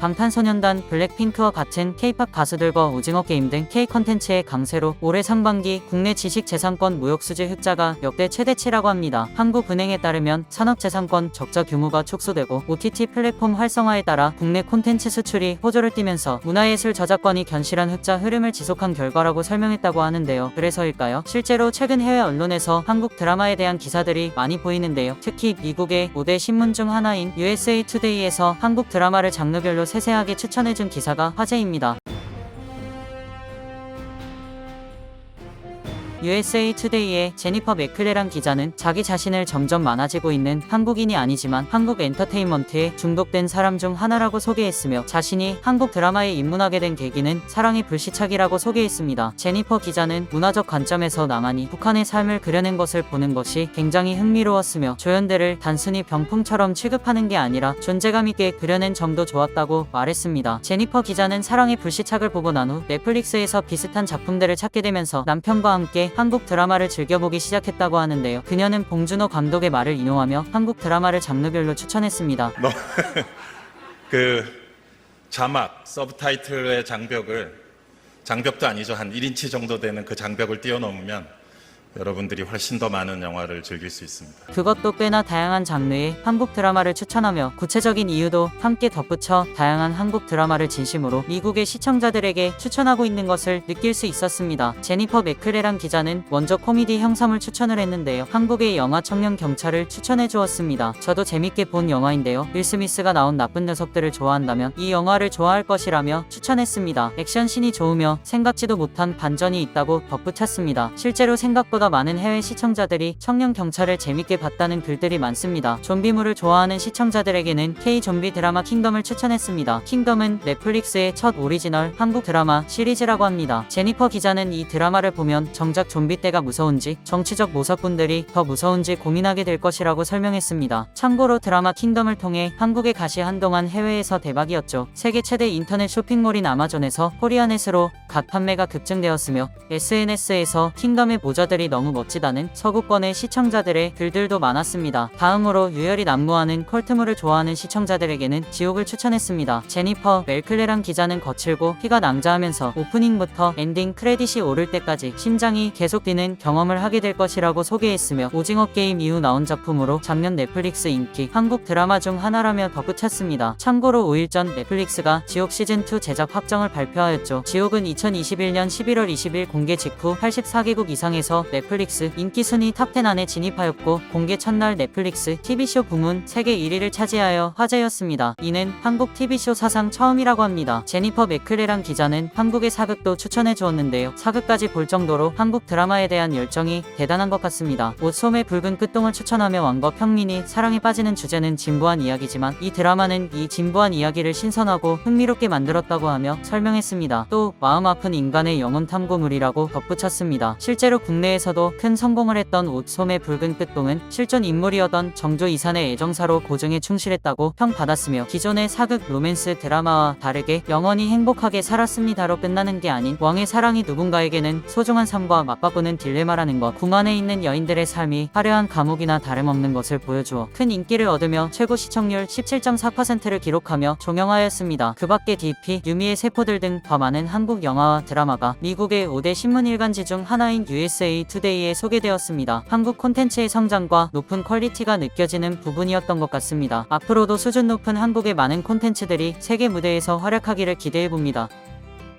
방탄소년단, 블랙핑크와 같은 K-팝 가수들과 오징어 게임 등 K 컨텐츠의 강세로 올해 상반기 국내 지식재산권 무역수지 흑자가 역대 최대치라고 합니다. 한국은행에 따르면 산업재산권 적자 규모가 축소되고 OTT 플랫폼 활성화에 따라 국내 콘텐츠 수출이 호조를 띠면서 문화예술 저작권이 견실한 흑자 흐름을 지속한 결과라고 설명했다고 하는데요. 그래서일까요? 실제로 최근 해외 언론에서 한국 드라마에 대한 기사들이 많이 보이는데요. 특히 미국의 5대 신문 중 하나인 USA Today에서 한국 드라마를 장르별로 세세하게 추천해준 기사가 화제입니다. USA Today의 제니퍼 맥클레란 기자는 자기 자신을 점점 많아지고 있는 한국인이 아니지만 한국 엔터테인먼트에 중독된 사람 중 하나라고 소개했으며 자신이 한국 드라마에 입문하게 된 계기는 사랑의 불시착이라고 소개했습니다. 제니퍼 기자는 문화적 관점에서 나만이 북한의 삶을 그려낸 것을 보는 것이 굉장히 흥미로웠으며 조연들을 단순히 병풍처럼 취급하는 게 아니라 존재감 있게 그려낸 점도 좋았다고 말했습니다. 제니퍼 기자는 사랑의 불시착을 보고 난 후 넷플릭스에서 비슷한 작품들을 찾게 되면서 남편과 함께 한국 드라마를 즐겨보기 시작했다고 하는데요. 그녀는 봉준호 감독의 말을 인용하며 한국 드라마를 장르별로 추천했습니다. 그 자막 서브타이틀의 장벽을 장벽도 아니죠 한 1인치 정도 되는 그 장벽을 뛰어넘으면 여러분들이 훨씬 더 많은 영화를 즐길 수 있습니다. 그것도 꽤나 다양한 장르의 한국 드라마를 추천하며 구체적인 이유도 함께 덧붙여 다양한 한국 드라마를 진심으로 미국의 시청자들에게 추천하고 있는 것을 느낄 수 있었습니다. 제니퍼 맥클레란 기자는 먼저 코미디 형sam을 추천을 했는데요. 한국의 영화 청년 경찰을 추천해 주었습니다. 저도 재밌게 본 영화인데요. 윌 스미스가 나온 나쁜 녀석들을 좋아한다면 이 영화를 좋아할 것이라며 추천했습니다. 액션신이 좋으며 생각지도 못한 반전이 있다고 덧붙였습니다. 실제로 생각보다 많은 해외 시청자들이 청년 경찰을 재밌게 봤다는 글들이 많습니다. 좀비물을 좋아하는 시청자들에게는 K 좀비 드라마 킹덤을 추천했습니다. 킹덤은 넷플릭스의 첫 오리지널 한국 드라마 시리즈라고 합니다. 제니퍼 기자는 이 드라마를 보면 정작 좀비 때가 무서운지 정치적 모사꾼들이 더 무서운지 고민하게 될 것이라고 설명했습니다. 참고로 드라마 킹덤을 통해 한국의 가시 한동안 해외에서 대박이었죠. 세계 최대 인터넷 쇼핑몰인 아마존에서 코리아넷으로 갓 판매가 급증되었으며 SNS에서 킹덤의 모자들이 너무 멋지다는 서구권의 시청자들의 글들도 많았습니다. 다음으로 유열이 난무하는 컬트물을 좋아하는 시청자들에게는 지옥을 추천했습니다. 제니퍼 멜클레란 기자는 거칠고 피가 낭자하면서 오프닝부터 엔딩 크레딧이 오를 때까지 심장이 계속 뛰는 경험을 하게 될 것이라고 소개했으며 오징어 게임 이후 나온 작품으로 작년 넷플릭스 인기 한국 드라마 중 하나라며 덧붙였습니다. 참고로 5일 전 넷플릭스가 지옥 시즌2 제작 확정을 발표하였죠. 지옥은 2021년 11월 20일 공개 직후 84개국 이상에서 넷플릭스 인기 순위 탑10 안에 진입하였고 공개 첫날 넷플릭스 TV쇼 부문 세계 1위를 차지하여 화제였습니다. 이는 한국 TV쇼 사상 처음이라고 합니다. 제니퍼 맥클레란 기자는 한국의 사극도 추천해 주었는데요. 사극까지 볼 정도로 한국 드라마에 대한 열정이 대단한 것 같습니다. 옷소매 붉은 끝동을 추천하며 왕과 평민이 사랑에 빠지는 주제는 진부한 이야기지만 이 드라마는 이 진부한 이야기를 신선하고 흥미롭게 만들었다고 하며 설명했습니다. 또 마음 아픈 인간의 영혼 탐구물이라고 덧붙였습니다. 실제로 국내에서도 큰 성공을 했던 옷소매 붉은 끝동은 실존 인물이었던 정조 이산의 애정사로 고증에 충실했다고 평받았으며 기존의 사극 로맨스 드라마와 다르게 영원히 행복하게 살았습니다로 끝나는 게 아닌 왕의 사랑이 누군가에게는 소중한 삶과 맞바꾸는 딜레마라는 것 궁 안에 있는 여인들의 삶이 화려한 감옥이나 다름없는 것을 보여주어 큰 인기를 얻으며 최고 시청률 17.4%를 기록하며 종영하였습니다. 그 밖에 DP, 유미의 세포들 등 더 많은 한국 영화 와 드라마가 미국의 5대 신문 일간지 중 하나인 USA Today에 소개되었습니다. 한국 콘텐츠의 성장과 높은 퀄리티가 느껴지는 부분이었던 것 같습니다. 앞으로도 수준 높은 한국의 많은 콘텐츠들이 세계 무대에서 활약하기를 기대해봅니다.